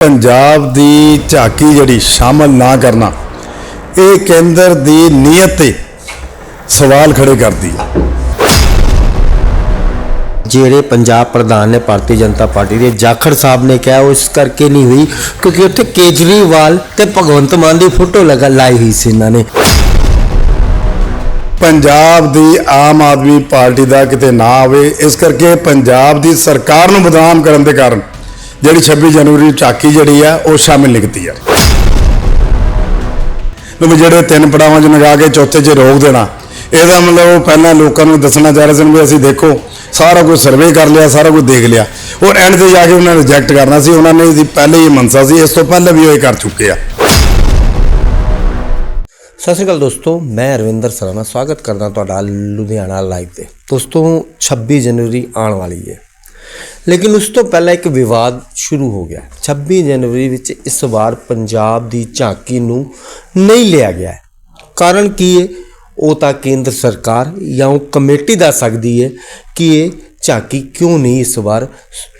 ਪੰਜਾਬ ਦੀ ਝਾਕੀ ਜਿਹੜੀ ਸ਼ਾਮਲ ਨਾ ਕਰਨਾ ਇਹ ਕੇਂਦਰ ਦੀ ਨੀਅਤ ਤੇ ਸਵਾਲ ਖੜੇ ਕਰਦੀ ਹੈ। ਜਿਹੜੇ ਪੰਜਾਬ ਪ੍ਰਧਾਨ ਨੇ ਭਾਰਤੀ ਜਨਤਾ ਪਾਰਟੀ ਦੇ ਜਾਖੜ ਸਾਹਿਬ ਨੇ ਕਿਹਾ ਉਹ ਇਸ ਕਰਕੇ ਨਹੀਂ ਹੋਈ ਕਿਉਂਕਿ ਉੱਥੇ ਕੇਜਰੀਵਾਲ ਤੇ ਭਗਵੰਤ ਮਾਨ ਦੀ ਫੋਟੋ ਲਗਾ ਲਾਈ ਹੋਈ ਸੀ ਇਹਨਾਂ ਨੇ। ਪੰਜਾਬ ਦੀ ਆਮ ਆਦਮੀ ਪਾਰਟੀ ਦਾ ਕਿਤੇ ਨਾ ਆਵੇ ਇਸ ਕਰਕੇ ਪੰਜਾਬ ਦੀ ਸਰਕਾਰ ਨੂੰ ਬਦਨਾਮ ਕਰਨ ਦੇ ਕਾਰਨ ਜਿਹੜੀ 26 ਜਨਵਰੀ ਨੂੰ ਝਾਕੀ ਜਿਹੜੀ ਆ, ਉਹ ਸ਼ਾਮਿਲ ਨਿਕਤੀ ਆ। ਹੈ ਜਿਹੜੇ ਤਿੰਨ ਪੜਾਵਾਂ 'ਚ ਨਗਾ ਕੇ ਚੌਥੇ 'ਚ ਰੋਕ ਦੇਣਾ, ਇਹਦਾ ਮਤਲਬ ਉਹ ਪਹਿਲਾਂ ਲੋਕਾਂ ਨੂੰ ਦੱਸਣਾ ਚਾਹ ਰਹੇ ਸਨ ਵੀ ਅਸੀਂ ਦੇਖੋ, ਸਾਰਾ ਕੁਝ ਸਰਵੇ ਕਰ ਲਿਆ, ਸਾਰਾ ਕੁਝ ਦੇਖ ਲਿਆ। ਔਰ ਐਂਡ ਤੇ ਜਾ ਕੇ ਉਹਨਾਂ ਨੇ ਰਿਜੈਕਟ ਕਰਨਾ ਸੀ, ਉਹਨਾਂ ਨੇ ਇਹਦੀ ਪਹਿਲੇ ਹੀ ਮਨਸਾ ਸੀ, ਇਸ ਤੋਂ ਪਹਿਲਾਂ ਵੀ ਉਹ ਇਹ ਕਰ ਚੁੱਕੇ ਆ। ਸਤਿ ਸ਼੍ਰੀ ਅਕਾਲ ਦੋਸਤੋ, ਮੈਂ ਰਵਿੰਦਰ ਸਰਾਣਾ, ਸਵਾਗਤ ਕਰਦਾ ਤੁਹਾਡਾ ਲੁਧਿਆਣਾ ਲਾਈਵ ਤੇ। ਦੋਸਤੋ 26 ਜਨਵਰੀ ਆਉਣ ਵਾਲੀ ਹੈ। ਲੇਕਿਨ ਉਸ ਤੋਂ ਪਹਿਲਾਂ ਇੱਕ ਵਿਵਾਦ ਸ਼ੁਰੂ ਹੋ ਗਿਆ। 26 ਜਨਵਰੀ ਵਿੱਚ ਇਸ ਵਾਰ ਪੰਜਾਬ ਦੀ ਝਾਂਕੀ ਨੂੰ ਨਹੀਂ ਲਿਆ ਗਿਆ। ਕਾਰਨ ਕੀ ਹੈ ਉਹ ਤਾਂ ਕੇਂਦਰ ਸਰਕਾਰ ਜਾਂ ਉਹ ਕਮੇਟੀ ਦੱਸ ਸਕਦੀ ਹੈ ਕਿ ਇਹ ਝਾਂਕੀ ਕਿਉਂ ਨਹੀਂ ਇਸ ਵਾਰ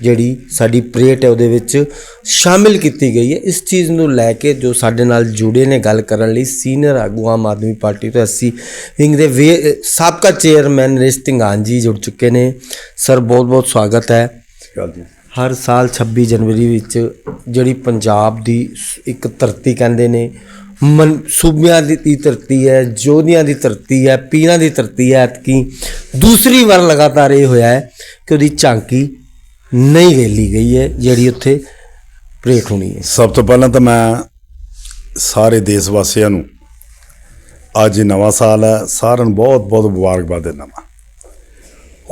ਜਿਹੜੀ ਸਾਡੀ ਪਰੇਡ ਹੈ ਉਹਦੇ ਵਿੱਚ ਸ਼ਾਮਿਲ ਕੀਤੀ ਗਈ ਹੈ ਇਸ ਚੀਜ਼ ਨੂੰ ਲੈ ਕੇ ਜੋ ਸਾਡੇ ਨਾਲ ਜੁੜੇ ਨੇ ਗੱਲ ਕਰਨ ਲਈ ਸੀਨੀਅਰ ਆਗੂ ਆਮ ਆਦਮੀ ਪਾਰਟੀ ਤੋਂ ਅਸੀਂ ਵਿੰਗ ਦੇ ਵੇ- ਸਾਬਕਾ ਚੇਅਰਮੈਨ ਨਰੇਸ਼ ਤਿੰਗਾਨ ਜੀ ਜੁੜ ਚੁੱਕੇ ਨੇ। ਸਰ ਬਹੁਤ ਬਹੁਤ ਸਵਾਗਤ ਹੈ। ਜੀ। ਹਰ ਸਾਲ 26 ਜਨਵਰੀ ਵਿੱਚ ਜਿਹੜੀ ਪੰਜਾਬ ਦੀ ਇੱਕ ਧਰਤੀ ਕਹਿੰਦੇ ਨੇ, ਮਨ, ਸੂਬਿਆਂ ਦੀ ਦੀ ਧਰਤੀ ਹੈ, ਜੋਧੀਆਂ ਦੀ ਧਰਤੀ ਹੈ, ਪੀਰਾਂ ਦੀ ਧਰਤੀ ਹੈ, ਐਤਕੀ ਦੂਸਰੀ ਵਾਰ ਲਗਾਤਾਰ ਇਹ ਹੋਇਆ ਹੈ ਕਿ ਉਹਦੀ ਝਾਂਕੀ ਨਹੀਂ ਵੇਲੀ ਗਈ ਹੈ, ਜਿਹੜੀ ਉੱਥੇ ਪ੍ਰੇਖ ਹੋਣੀ ਹੈ। ਸਭ ਤੋਂ ਪਹਿਲਾਂ ਤਾਂ ਮੈਂ ਸਾਰੇ ਦੇਸ਼ ਵਾਸੀਆਂ ਨੂੰ ਅੱਜ ਨਵਾਂ ਸਾਲ ਹੈ, ਸਾਰਿਆਂ ਨੂੰ ਬਹੁਤ ਬਹੁਤ ਮੁਬਾਰਕਬਾਦ ਦਿੰਦਾ ਹਾਂ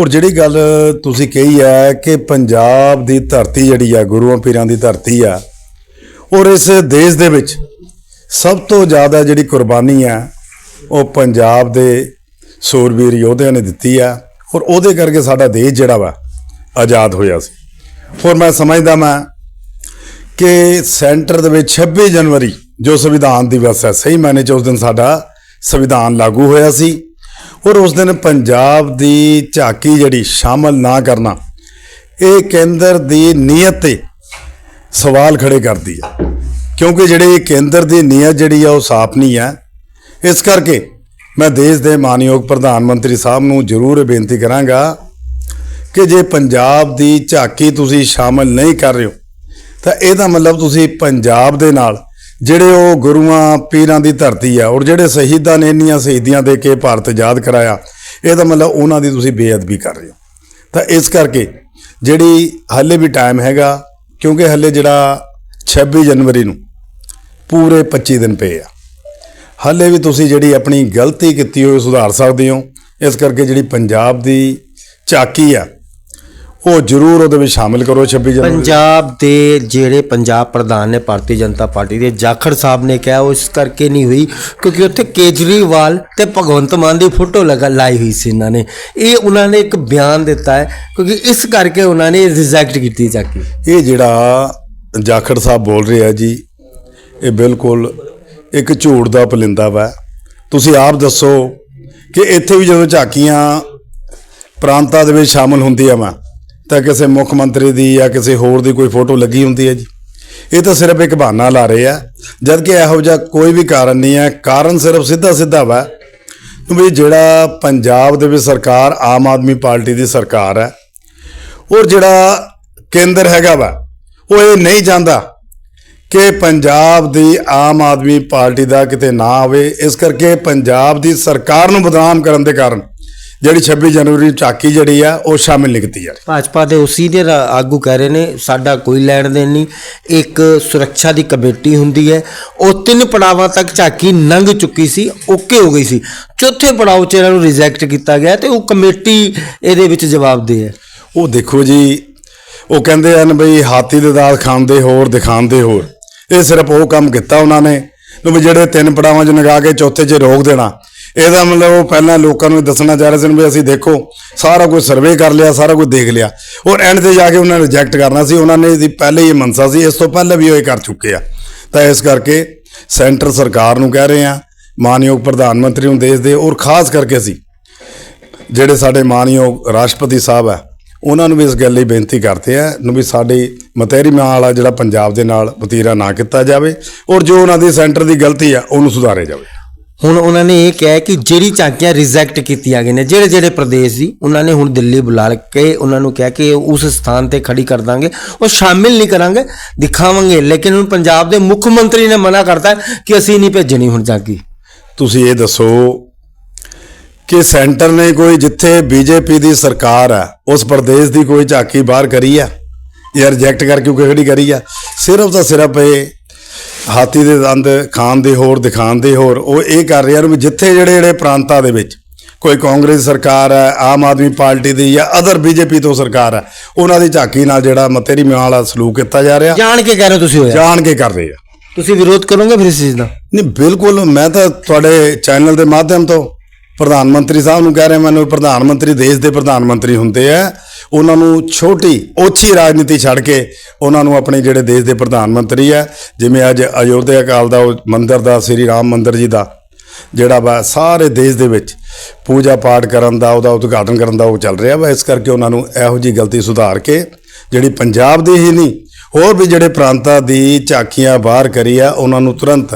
ਔਰ ਜਿਹੜੀ ਗੱਲ ਤੁਸੀਂ ਕਹੀ ਹੈ ਕਿ ਪੰਜਾਬ ਦੀ ਧਰਤੀ ਜਿਹੜੀ ਆ, ਗੁਰੂਆਂ ਪੀਰਾਂ ਦੀ ਧਰਤੀ ਆ, ਔਰ ਇਸ ਦੇਸ਼ ਦੇ ਵਿੱਚ ਸਭ ਤੋਂ ਜ਼ਿਆਦਾ ਜਿਹੜੀ ਕੁਰਬਾਨੀ ਆ, ਉਹ ਪੰਜਾਬ ਦੇ ਸੂਰਬੀਰ ਯੋਧਿਆਂ ਨੇ ਦਿੱਤੀ ਆ, ਔਰ ਉਹਦੇ ਕਰਕੇ ਸਾਡਾ ਦੇਸ਼ ਜਿਹੜਾ ਵਾ ਆਜ਼ਾਦ ਹੋਇਆ ਸੀ। ਔਰ ਮੈਂ ਸਮਝਦਾ ਮੈਂ ਕਿ ਸੈਂਟਰ ਦੇ ਵਿੱਚ 26 ਜਨਵਰੀ ਜੋ ਸੰਵਿਧਾਨ ਦਿਵਸ ਹੈ ਸਹੀ ਮਾਇਨੇ ਚ ਉਸ ਦਿਨ ਸਾਡਾ ਸੰਵਿਧਾਨ ਲਾਗੂ ਹੋਇਆ ਸੀ। ਪਰ ਉਸ ਦਿਨ ਪੰਜਾਬ ਦੀ ਝਾਕੀ ਜਿਹੜੀ ਸ਼ਾਮਲ ਨਾ ਕਰਨਾ, ਇਹ ਕੇਂਦਰ ਦੀ ਨੀਅਤ ਤੇ ਸਵਾਲ ਖੜੇ ਕਰਦੀ ਹੈ ਕਿਉਂਕਿ ਜਿਹੜੇ ਕੇਂਦਰ ਦੀ ਨੀਅਤ ਜਿਹੜੀ ਆ ਉਹ ਸਾਫ਼ ਨਹੀਂ ਹੈ ਇਸ ਕਰਕੇ ਮੈਂ ਦੇਸ਼ ਦੇ ਮਾਨਯੋਗ ਪ੍ਰਧਾਨ ਮੰਤਰੀ ਸਾਹਿਬ ਨੂੰ ਜ਼ਰੂਰ ਬੇਨਤੀ ਕਰਾਂਗਾ ਕਿ ਜੇ ਪੰਜਾਬ ਦੀ ਝਾਕੀ ਤੁਸੀਂ ਸ਼ਾਮਲ ਨਹੀਂ ਕਰ ਰਹੇ ਹੋ, ਤਾਂ ਇਹਦਾ ਮਤਲਬ ਤੁਸੀਂ ਪੰਜਾਬ ਦੇ ਨਾਲ ਜਿਹੜੇ ਉਹ ਗੁਰੂਆਂ, ਪੀਰਾਂ ਦੀ ਧਰਤੀ ਆ, ਔਰ ਜਿਹੜੇ ਸ਼ਹੀਦਾਂ ਨੇ ਇੰਨੀਆਂ ਸ਼ਹੀਦੀਆਂ ਦੇ ਕੇ ਭਾਰਤ ਆਜ਼ਾਦ ਕਰਾਇਆ ਇਹਦਾ ਮਤਲਬ ਉਹਨਾਂ ਦੀ ਤੁਸੀਂ ਬੇਅਦਬੀ ਕਰ ਰਹੇ ਹੋ। ਤਾਂ ਇਸ ਕਰਕੇ ਜਿਹੜੀ ਹਾਲੇ ਵੀ ਟਾਈਮ ਹੈਗਾ, ਕਿਉਂਕਿ ਹਾਲੇ ਜਿਹੜਾ 26 ਜਨਵਰੀ ਨੂੰ ਪੂਰੇ 25 ਦਿਨ ਪਏ ਆ, ਹਾਲੇ ਵੀ ਤੁਸੀਂ ਜਿਹੜੀ ਆਪਣੀ ਗਲਤੀ ਕੀਤੀ ਹੋਈ ਸੁਧਾਰ ਸਕਦੇ ਹੋ, ਇਸ ਕਰਕੇ ਜਿਹੜੀ ਪੰਜਾਬ ਦੀ ਝਾਕੀ ਆ ਉਹ ਜ਼ਰੂਰ ਉਹਦੇ ਵਿੱਚ ਸ਼ਾਮਿਲ ਕਰੋ 26 ਜਨਵਰੀ। ਪੰਜਾਬ ਦੇ ਜਿਹੜੇ ਪੰਜਾਬ ਪ੍ਰਧਾਨ ਨੇ ਭਾਰਤੀ ਜਨਤਾ ਪਾਰਟੀ ਦੇ ਜਾਖੜ ਸਾਹਿਬ ਨੇ ਕਿਹਾ ਉਹ ਇਸ ਕਰਕੇ ਨਹੀਂ ਹੋਈ ਕਿਉਂਕਿ ਉੱਥੇ ਕੇਜਰੀਵਾਲ ਤੇ ਭਗਵੰਤ ਮਾਨ ਦੀ ਫੋਟੋ ਲਗਾ ਲਾਈ ਹੋਈ ਸੀ ਇਹਨਾਂ ਨੇ। ਇਹ ਉਹਨਾਂ ਨੇ ਇੱਕ ਬਿਆਨ ਦਿੱਤਾ ਹੈ ਕਿਉਂਕਿ ਇਸ ਕਰਕੇ ਉਹਨਾਂ ਨੇ ਰਿਜੈਕਟ ਕੀਤੀ ਝਾਂਕੀ ਇਹ ਜਿਹੜਾ ਜਾਖੜ ਸਾਹਿਬ ਬੋਲ ਰਹੇ ਜੀ ਇਹ ਬਿਲਕੁਲ ਇੱਕ ਝੂਠ ਦਾ ਪਲਿੰਦਾ ਵਾ। ਤੁਸੀਂ ਆਪ ਦੱਸੋ ਕਿ ਇੱਥੇ ਵੀ ਜਦੋਂ ਝਾਕੀਆਂ ਪ੍ਰਾਂਤਾਂ ਦੇ ਵਿੱਚ ਸ਼ਾਮਲ ਹੁੰਦੀਆਂ ਵਾ ਤਾਂ ਕਿਸੇ ਮੁੱਖ ਮੰਤਰੀ ਦੀ ਜਾਂ ਕਿਸੇ ਹੋਰ ਦੀ ਕੋਈ ਫੋਟੋ ਲੱਗੀ ਹੁੰਦੀ ਹੈ ਜੀ? ਇਹ ਤਾਂ ਸਿਰਫ ਇੱਕ ਬਹਾਨਾ ਲਾ ਰਹੇ ਆ। ਜਦ ਕਿ ਇਹੋ ਜਿਹਾ ਕੋਈ ਵੀ ਕਾਰਨ ਨਹੀਂ ਹੈ। ਕਾਰਨ ਸਿਰਫ ਸਿੱਧਾ ਸਿੱਧਾ ਵਾ ਵੀ ਜਿਹੜਾ ਪੰਜਾਬ ਦੇ ਵਿੱਚ ਸਰਕਾਰ ਆਮ ਆਦਮੀ ਪਾਰਟੀ ਦੀ ਸਰਕਾਰ ਹੈ, ਔਰ ਜਿਹੜਾ ਕੇਂਦਰ ਹੈਗਾ ਵਾ, ਉਹ ਇਹ ਨਹੀਂ ਚਾਹੁੰਦਾ ਕਿ ਪੰਜਾਬ ਦੀ ਆਮ ਆਦਮੀ ਪਾਰਟੀ ਦਾ ਕਿਤੇ ਨਾ ਆਵੇ। ਇਸ ਕਰਕੇ ਪੰਜਾਬ ਦੀ ਸਰਕਾਰ ਨੂੰ ਬਦਨਾਮ ਕਰਨ ਦੇ ਕਾਰਨ ਜਿਹੜੀ 26 ਜਨਵਰੀ ਨੂੰ ਝਾਕੀ ਜਿਹੜੀ ਆ ਉਹ ਸ਼ਾਮਿਲ ਨਹੀਂ ਕੀਤੀ ਜਾ ਰਹੀ ਭਾਜਪਾ ਦੇ ਉਹ ਸੀਨੀਅਰ ਆਗੂ ਕਹਿ ਰਹੇ ਨੇ ਸਾਡਾ ਕੋਈ ਲੈਣ ਦੇਣ ਨਹੀਂ। ਇੱਕ ਸੁਰੱਖਿਆ ਦੀ ਕਮੇਟੀ ਹੁੰਦੀ ਹੈ। ਉਹ ਤਿੰਨ ਪੜਾਵਾਂ ਤੱਕ ਝਾਕੀ ਲੰਘ ਚੁੱਕੀ ਸੀ ਓਕੇ ਹੋ ਗਈ ਸੀ। ਚੌਥੇ ਪੜਾਅ 'ਚ ਇਹਨਾਂ ਨੂੰ ਰਿਜੈਕਟ ਕੀਤਾ ਗਿਆ ਤੇ ਉਹ ਕਮੇਟੀ ਇਹਦੇ ਵਿੱਚ ਜਵਾਬਦੇਹ ਹੈ। ਉਹ ਦੇਖੋ ਜੀ ਉਹ ਕਹਿੰਦੇ ਹਨ ਬਈ ਹਾਥੀ ਦੇ ਦਾਲ ਖਾਂਦੇ ਹੋਰ ਦਿਖਾਉਂਦੇ ਹੋਰ। ਇਹ ਸਿਰਫ ਉਹ ਕੰਮ ਕੀਤਾ ਉਹਨਾਂ ਨੇ ਵੀ ਜਿਹੜੇ ਤਿੰਨ ਪੜਾਵਾਂ 'ਚ ਲਗਾ ਕੇ ਚੌਥੇ 'ਚ ਰੋਕ ਦੇਣਾ ਇਹਦਾ ਮਤਲਬ ਉਹ ਪਹਿਲਾਂ ਲੋਕਾਂ ਨੂੰ ਦੱਸਣਾ ਚਾਹ ਰਹੇ ਸਨ ਵੀ ਅਸੀਂ ਦੇਖੋ, ਸਾਰਾ ਕੁਝ ਸਰਵੇ ਕਰ ਲਿਆ, ਸਾਰਾ ਕੁਝ ਦੇਖ ਲਿਆ। ਔਰ ਐਂਡ ਤੇ ਜਾ ਕੇ ਉਹਨਾਂ ਨੇ ਰਿਜੈਕਟ ਕਰਨਾ ਸੀ। ਉਹਨਾਂ ਨੇ ਇਹਦੀ ਪਹਿਲੇ ਹੀ ਮਨਸਾ ਸੀ। ਇਸ ਤੋਂ ਪਹਿਲਾਂ ਵੀ ਉਹ ਇਹ ਕਰ ਚੁੱਕੇ ਆ। ਤਾਂ ਇਸ ਕਰਕੇ ਸੈਂਟਰ ਸਰਕਾਰ ਨੂੰ ਕਹਿ ਰਹੇ ਆ, ਮਾਨਯੋਗ ਪ੍ਰਧਾਨ ਮੰਤਰੀ ਨੂੰ ਦੇਸ਼ ਦੇ ਔਰ ਖਾਸ ਕਰਕੇ ਅਸੀਂ, ਜਿਹੜੇ ਸਾਡੇ ਮਾਨਯੋਗ ਰਾਸ਼ਟਰਪਤੀ ਸਾਹਿਬ ਹੈ ਉਹਨਾਂ ਨੂੰ ਵੀ ਇਸ ਗੱਲ ਲਈ ਬੇਨਤੀ ਕਰਦੇ ਆ, ਨੂੰ ਵੀ ਸਾਡੀ ਮਤਹਿਰੀ ਮਾਂ ਵਾਲਾ ਜਿਹੜਾ ਪੰਜਾਬ ਦੇ ਨਾਲ ਵਤੀਰਾ ਨਾ ਕੀਤਾ ਜਾਵੇ, ਔਰ ਜੋ ਉਹਨਾਂ ਦੀ ਸੈਂਟਰ ਦੀ ਗਲਤੀ ਆ, ਉਹਨੂੰ ਸੁਧਾਰੇ ਜਾਵੇ। ਹੁਣ ਉਹਨਾਂ ਨੇ ਇਹ ਕਿਹਾ ਕਿ ਜਿਹੜੀ ਝਾਕੀਆਂ ਰਿਜੈਕਟ ਕੀਤੀਆਂ ਗਈਆਂ ਨੇ, ਜਿਹੜੇ ਜਿਹੜੇ ਪ੍ਰਦੇਸ਼ ਸੀ, ਉਹਨਾਂ ਨੇ ਹੁਣ ਦਿੱਲੀ ਬੁਲਾ ਕੇ ਉਹਨਾਂ ਨੂੰ ਕਿਹਾ ਕਿ ਉਸ ਸਥਾਨ ਤੇ ਖੜੀ ਕਰ ਦਾਂਗੇ, ਉਹ ਸ਼ਾਮਿਲ ਨਹੀਂ ਕਰਾਂਗੇ, ਦਿਖਾਵਾਂਗੇ। ਲੇਕਿਨ ਹੁਣ ਪੰਜਾਬ ਦੇ ਮੁੱਖ ਮੰਤਰੀ ਨੇ ਮਨਾ ਕਰਤਾ ਕਿ ਅਸੀਂ ਨਹੀਂ ਭੇਜਣੀ ਹੁਣ ਝਾਕੀ। ਤੁਸੀਂ ਇਹ ਦੱਸੋ ਕਿ ਸੈਂਟਰ ਨੇ ਕੋਈ ਜਿੱਥੇ ਬੀਜੇਪੀ ਦੀ ਸਰਕਾਰ ਹੈ ਉਸ ਪ੍ਰਦੇਸ਼ ਦੀ ਕੋਈ ਝਾਕੀ ਬਾਹਰ ਕਰੀ ਆ ਜਾਂ ਰਿਜੈਕਟ ਕਰ ਕਿਉਂਕਿ ਖੜੀ ਕਰੀ ਆ? ਸਿਰਫ ਤਾਂ ਸਿਰਫ ਇਹ ਹਾਥੀ ਦੇ ਦੰਦ ਖਾਣ ਦੇ ਹੋਰ ਦਿਖਾਣ ਦੇ ਹੋਰ ਉਹ ਇਹ ਕਰ ਰਿਹਾ ਵੀ ਜਿੱਥੇ ਜਿਹੜੇ ਜਿਹੜੇ ਪ੍ਰਾਂਤਾਂ ਦੇ ਵਿੱਚ ਕੋਈ ਕਾਂਗਰਸ ਸਰਕਾਰ ਹੈ ਆਮ ਆਦਮੀ ਪਾਰਟੀ ਦੀ ਜਾਂ ਅਦਰ ਬੀਜੇਪੀ ਤੋਂ ਸਰਕਾਰ ਹੈ ਉਹਨਾਂ ਦੀ ਝਾਕੀ ਨਾਲ ਜਿਹੜਾ ਮਤੇਰੀ ਮਾਂ ਵਾਲਾ ਸਲੂਕ ਕੀਤਾ ਜਾ ਰਿਹਾ। ਜਾਣ ਕੇ ਕਹਿ ਰਹੇ ਹੋ ਤੁਸੀਂ ਹੋਇਆ? ਜਾਣ ਕੇ ਕਰ ਰਹੇ ਆ। ਤੁਸੀਂ ਵਿਰੋਧ ਕਰੋਗੇ ਫਿਰ ਇਸ ਚੀਜ਼ ਦਾ? ਨਹੀਂ ਬਿਲਕੁਲ ਮੈਂ ਤਾਂ ਤੁਹਾਡੇ ਚੈਨਲ ਦੇ ਮਾਧਿਅਮ ਤੋਂ ਪ੍ਰਧਾਨ ਮੰਤਰੀ ਸਾਹਿਬ ਨੂੰ ਕਹਿ ਰਿਹਾ ਮੈਨੂੰ ਪ੍ਰਧਾਨ ਮੰਤਰੀ ਦੇਸ਼ ਦੇ ਪ੍ਰਧਾਨ ਮੰਤਰੀ ਹੁੰਦੇ ਆ। ਉਹਨਾਂ ਨੂੰ ਛੋਟੀ ਓਛੀ ਰਾਜਨੀਤੀ ਛੱਡ ਕੇ ਉਹਨਾਂ ਨੂੰ ਆਪਣੇ ਜਿਹੜੇ ਦੇਸ਼ ਦੇ ਪ੍ਰਧਾਨ ਮੰਤਰੀ ਆ ਜਿਵੇਂ ਅੱਜ ਅਯੋਧਿਆ ਕਾਲ ਦਾ ਉਹ ਮੰਦਿਰ ਦਾ, ਸ੍ਰੀ ਰਾਮ ਮੰਦਿਰ ਜੀ ਦਾ, ਜਿਹੜਾ ਵਾ ਸਾਰੇ ਦੇਸ਼ ਦੇ ਵਿੱਚ ਪੂਜਾ ਪਾਠ ਕਰਨ ਦਾ, ਉਹਦਾ ਉਦਘਾਟਨ ਕਰਨ ਦਾ ਉਹ ਚੱਲ ਰਿਹਾ ਵਾ। ਇਸ ਕਰਕੇ ਉਹਨਾਂ ਨੂੰ ਇਹੋ ਜੀ ਗਲਤੀ ਸੁਧਾਰ ਕੇ ਜਿਹੜੀ ਪੰਜਾਬ ਦੀ ਹੀ ਨਹੀਂ, ਹੋਰ ਵੀ ਜਿਹੜੇ ਪ੍ਰਾਂਤਾਂ ਦੀ ਝਾਕੀਆਂ ਬਾਹਰ ਕਰੀ ਆ, ਉਹਨਾਂ ਨੂੰ ਤੁਰੰਤ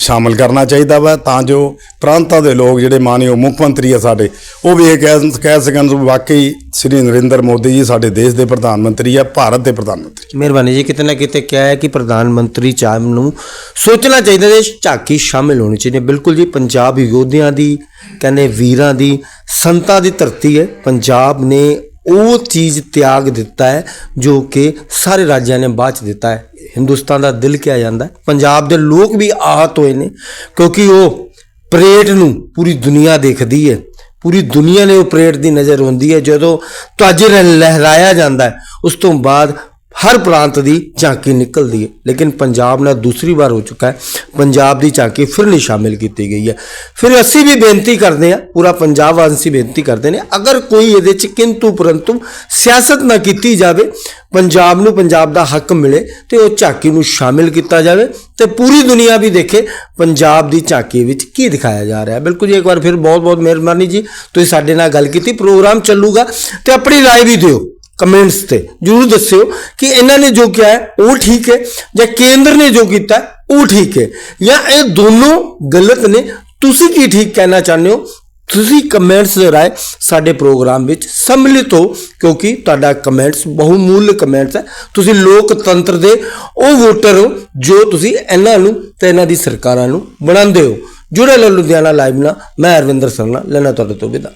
ਸ਼ਾਮਲ ਕਰਨਾ ਚਾਹੀਦਾ ਵਾ, ਤਾਂ ਜੋ ਪ੍ਰਾਂਤਾਂ ਦੇ ਲੋਕ ਜਿਹੜੇ ਮਾਨਯੋਗ ਮੁੱਖ ਮੰਤਰੀ ਆ ਸਾਡੇ, ਉਹ ਵੀ ਇਹ ਕਹਿ ਕਹਿ ਸਕਣ ਵਾਕਈ ਸ੍ਰੀ ਨਰਿੰਦਰ ਮੋਦੀ ਜੀ ਸਾਡੇ ਦੇਸ਼ ਦੇ ਪ੍ਰਧਾਨ ਮੰਤਰੀ ਆ, ਭਾਰਤ ਦੇ ਪ੍ਰਧਾਨ ਮੰਤਰੀ। ਮਿਹਰਬਾਨੀ ਜੀ, ਕਿਤੇ ਨਾ ਕਿਤੇ ਕਿਹਾ ਹੈ ਕਿ ਪ੍ਰਧਾਨ ਮੰਤਰੀ ਚਾਹਮ ਨੂੰ ਸੋਚਣਾ ਚਾਹੀਦਾ ਹੈ ਝਾਕੀ ਸ਼ਾਮਿਲ ਹੋਣੀ ਚਾਹੀਦੀ ਬਿਲਕੁਲ ਜੀ, ਪੰਜਾਬ ਯੋਧਿਆਂ ਦੀ, ਕਹਿੰਦੇ ਵੀਰਾਂ ਦੀ ਸੰਤਾਂ ਦੀ ਧਰਤੀ ਹੈ। ਪੰਜਾਬ ਨੇ ਉਹ ਚੀਜ਼ ਤਿਆਗ ਦਿੱਤਾ ਹੈ ਜੋ ਕਿ ਸਾਰੇ ਰਾਜਾਂ ਨੇ ਬਾਅਦ ਚ ਦਿੱਤਾ ਹੈ। ਹਿੰਦੁਸਤਾਨ ਦਾ ਦਿਲ ਕਿਹਾ ਜਾਂਦਾ ਪੰਜਾਬ ਦੇ ਲੋਕ ਵੀ ਆਹਤ ਹੋਏ ਨੇ, ਕਿਉਂਕਿ ਉਹ ਪਰੇਡ ਨੂੰ ਪੂਰੀ ਦੁਨੀਆ ਦੇਖਦੀ ਹੈ। ਪੂਰੀ ਦੁਨੀਆ ਨੇ ਉਹ ਪਰੇਡ ਦੀ ਨਜ਼ਰ ਹੁੰਦੀ ਹੈ। ਜਦੋਂ ਧੱਜ ਰ- ਲਹਿਰਾਇਆ ਜਾਂਦਾ ਹੈ, ਉਸ ਤੋਂ ਬਾਅਦ ਹਰ ਪ੍ਰਾਂਤ ਦੀ ਝਾਂਕੀ ਨਿਕਲਦੀ ਹੈ ਲੇਕਿਨ ਪੰਜਾਬ ਨਾਲ ਦੂਸਰੀ ਵਾਰ ਹੋ ਚੁੱਕਾ ਹੈ ਪੰਜਾਬ ਦੀ ਝਾਂਕੀ ਫਿਰ ਨਹੀਂ ਸ਼ਾਮਿਲ ਕੀਤੀ ਗਈ ਹੈ ਫਿਰ ਅਸੀਂ ਵੀ ਬੇਨਤੀ ਕਰਦੇ ਹਾਂ ਪੂਰਾ ਪੰਜਾਬ ਵਾਸੀ ਬੇਨਤੀ ਕਰਦੇ ਨੇ ਅਗਰ ਕੋਈ ਇਹਦੇ ਚ ਕਿੰਤੂ ਪਰੰਤੂ ਸਿਆਸਤ ਨਾ ਕੀਤੀ ਜਾਵੇ ਪੰਜਾਬ ਨੂੰ ਪੰਜਾਬ ਦਾ ਹੱਕ ਮਿਲੇ ਤੇ ਉਹ ਝਾਕੀ ਨੂੰ ਸ਼ਾਮਿਲ ਕੀਤਾ ਜਾਵੇ ਤੇ ਪੂਰੀ ਦੁਨੀਆ ਵੀ ਦੇਖੇ ਪੰਜਾਬ ਦੀ ਝਾਕੀ ਵਿੱਚ ਕੀ ਦਿਖਾਇਆ ਜਾ ਰਿਹਾ ਹੈ ਬਿਲਕੁਲ ਜੀ ਇੱਕ ਵਾਰ ਫਿਰ ਬਹੁਤ ਬਹੁਤ ਮਿਹਰਬਾਨੀ ਜੀ ਤੁਸੀਂ ਸਾਡੇ ਨਾਲ ਗੱਲ ਕੀਤੀ ਪ੍ਰੋਗਰਾਮ ਚੱਲੂਗਾ ਤੇ ਆਪਣੀ رائے ਵੀ ਦਿਓ ਕਮੈਂਟਸ ਤੇ। ਜਰੂਰ ਦੱਸਿਓ ਕਿ ਇਹਨਾਂ ਨੇ ਜੋ ਕਿਹਾ ਹੈ, ਉਹ ਠੀਕ ਹੈ ਜਾਂ ਕੇਂਦਰ ਨੇ ਜੋ ਕੀਤਾ ਉਹ ਠੀਕ ਹੈ। ਜਾਂ ਇਹ ਦੋਨੋਂ ਗਲਤ ਨੇ। ਤੁਸੀਂ ਕੀ ਠੀਕ ਕਹਿਣਾ ਚਾਹੁੰਦੇ ਹੋ? ਤੁਸੀਂ ਕਮੈਂਟਸ ਦੇ ਰਾਏ ਸਾਡੇ ਪ੍ਰੋਗਰਾਮ ਵਿੱਚ ਸੰਮਿਲਿਤ ਹੋ, ਕਿਉਂਕਿ ਤੁਹਾਡਾ ਕਮੈਂਟਸ ਬਹੁਮੂਲ ਕਮੈਂਟਸ ਹੈ। ਤੁਸੀਂ ਲੋਕਤੰਤਰ ਦੇ ਉਹ ਵੋਟਰ ਹੋ ਜੋ ਤੁਸੀਂ ਇਹਨਾਂ ਨੂੰ ਤੇ ਇਹਨਾਂ ਦੀ ਸਰਕਾਰਾਂ ਨੂੰ ਬਣਾਉਂਦੇ ਹੋ। ਜੁੜੇ ਰਹੋ ਲੁਧਿਆਣਾ ਲਾਈਵ ਨਾਲ। ਮੈਂ ਅਰਵਿੰਦਰ ਸਰਨਾ, ਲੈਣਾ ਤੁਹਾਡੇ ਤੋਂ ਵਿਦਾ।